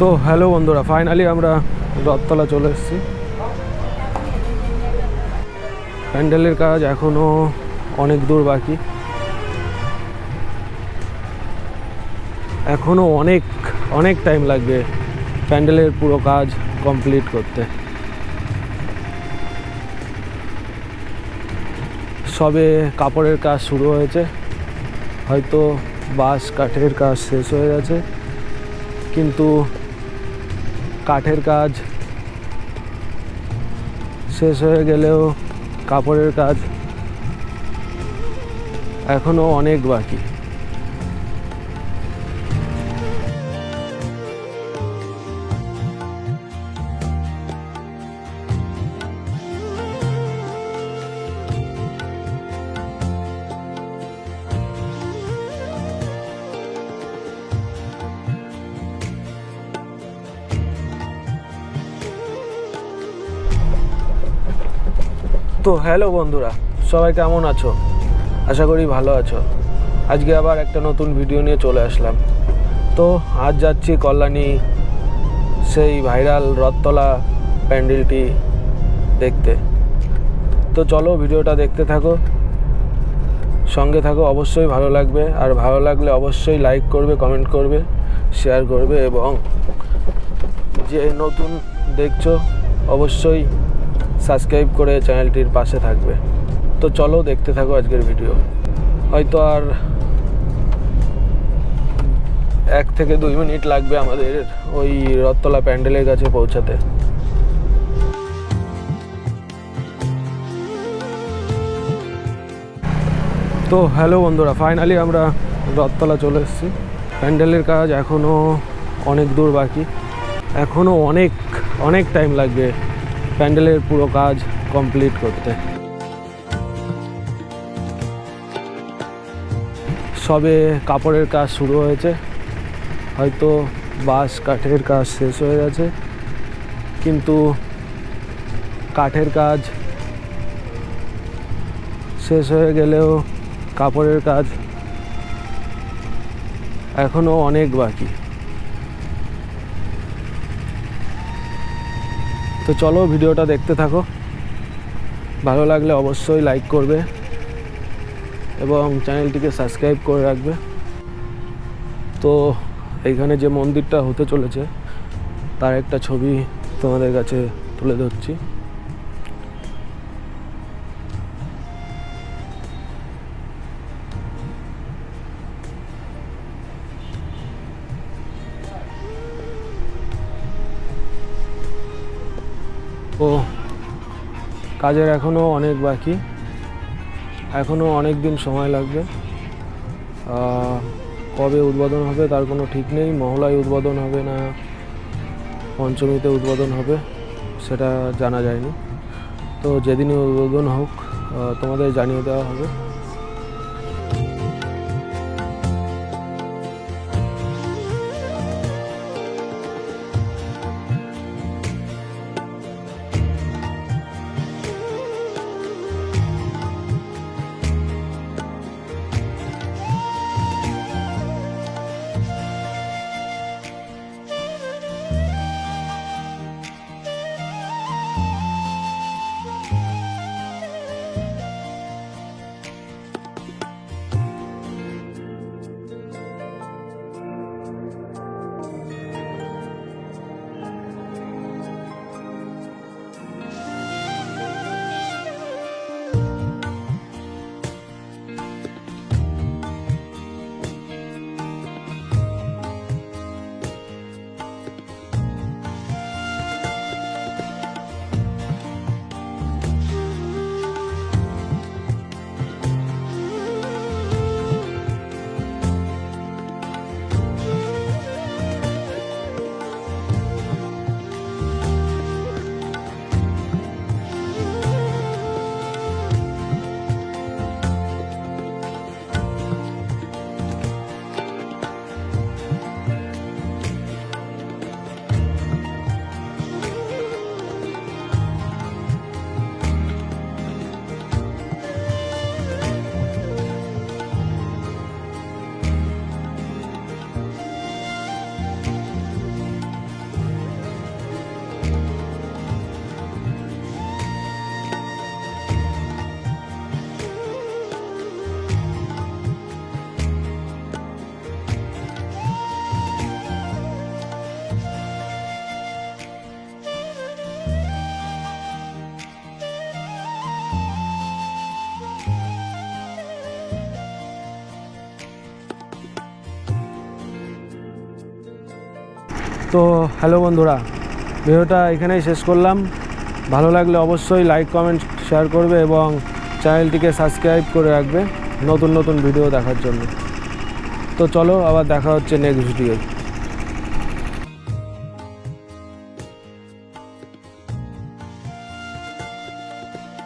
তো হ্যালো বন্ধুরা ফাইনালি আমরা রথতলা চলে এসেছি। প্যান্ডেলের কাজ এখনও অনেক দূর বাকি। এখনও অনেক অনেক টাইম লাগবে প্যান্ডেলের পুরো কাজ কমপ্লিট করতে। সবে কাপড়ের কাজ শুরু হয়েছে। হয়তো বাঁশ, কাঠের কাজ শেষ হয়ে গেছে। কিন্তু কাঠের কাজ। শেষ হয়ে গেলেও কাপড়ের কাজ। এখনও অনেক বাকি। তো হ্যালো বন্ধুরা, সবাই কেমন আছো? আশা করি ভালো আছো। আজকে আবার একটা নতুন ভিডিও নিয়ে চলে আসলাম। তো আজ যাচ্ছি কল্যাণী সেই ভাইরাল রথতলা প্যান্ডেলটি দেখতে। তো চলো ভিডিওটা দেখতে থাকো। সঙ্গে থাকো, অবশ্যই ভালো লাগবে। আর ভালো লাগলে অবশ্যই লাইক করবে কমেন্ট করবে শেয়ার করবে এবং যে নতুন দেখছ, অবশ্যই সাবস্ক্রাইব করে চ্যানেলটির পাশে থাকবে। তো চলো দেখতে থাকো আজকের ভিডিও। হয়তো আর এক থেকে দুই মিনিট লাগবে আমাদের ওই রথতলা প্যান্ডেলের কাছে পৌঁছাতে। তো হ্যালো বন্ধুরা, ফাইনালি আমরা রথতলা চলে এসেছি। প্যান্ডেলের কাজ এখনও অনেক দূর বাকি। এখনও অনেক অনেক টাইম লাগবে প্যান্ডেলের পুরো কাজ কমপ্লিট করতে। সবে কাপড়ের কাজ শুরু হয়েছে। হয়তো বাঁশ কাঠের কাজ শেষ হয়ে গেছে। কিন্তু কাঠের কাজ শেষ হয়ে গেলেও কাপড়ের কাজ এখনও অনেক বাকি। তো চলো ভিডিওটা দেখতে থাকো। ভালো লাগলে অবশ্যই লাইক করবে এবং চ্যানেলটিকে সাবস্ক্রাইব করে রাখবে। তো এইখানে যে মন্দিরটা হতে চলেছে, তার একটা ছবি তোমাদের কাছে তুলে ধরছি। ও, কাজের এখনও অনেক বাকি। এখনও অনেক দিন সময় লাগবে। কবে উদ্বোধন হবে তার কোনো ঠিক নেই। মহলায় উদ্বোধন হবে না, পঞ্চমীতে উদ্বোধন হবে, সেটা জানা যায়নি। তো যেদিনই উদ্বোধন হোক তোমাদের জানিয়ে দেওয়া হবে। তো হ্যালো বন্ধুরা, ভিডিওটা এখানেই শেষ করলাম। ভালো লাগলে অবশ্যই লাইক কমেন্ট শেয়ার করবে এবং চ্যানেলটিকে সাবস্ক্রাইব করে রাখবে নতুন নতুন ভিডিও দেখার জন্য। তো চলো আবার দেখা হচ্ছে নেক্সট ভিডিওয়